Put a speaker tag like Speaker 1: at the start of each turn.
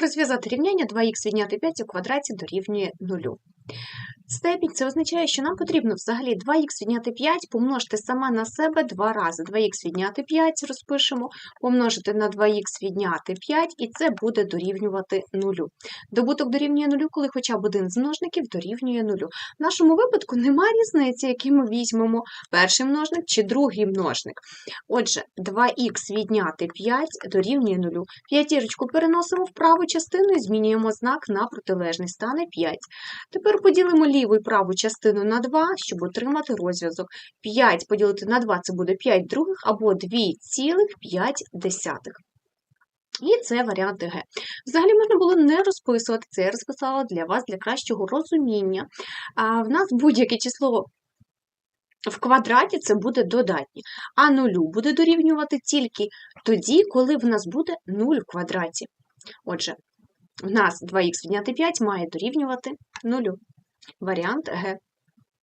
Speaker 1: Розв'язати рівняння 2х відняти 5 у квадраті дорівнює 0. Степінь це означає, що нам потрібно взагалі 2х відняти 5 помножити сама на себе два рази. 2х відняти 5 розпишемо, помножити на 2х відняти 5, і це буде дорівнювати 0. Добуток дорівнює 0, коли хоча б один з множників дорівнює 0. В нашому випадку немає різниці, який ми візьмемо перший множник чи другий множник. Отже, 2х відняти 5 дорівнює 0. П'ятірочку переносимо в праву частину і змінюємо знак на протилежний, стане 5. Тепер поділимо ліву і праву частину на 2, щоб отримати розв'язок. 5 поділити на 2 – це буде 5 других або 2,5. І це варіант Г. Взагалі можна було не розписувати це, я розписала для вас для кращого розуміння. А в нас будь-яке число в квадраті це буде додатнє, а нулю буде дорівнювати тільки тоді, коли в нас буде 0 в квадраті. Отже, в нас 2х відняти 5 має дорівнювати 0. Варіант Г.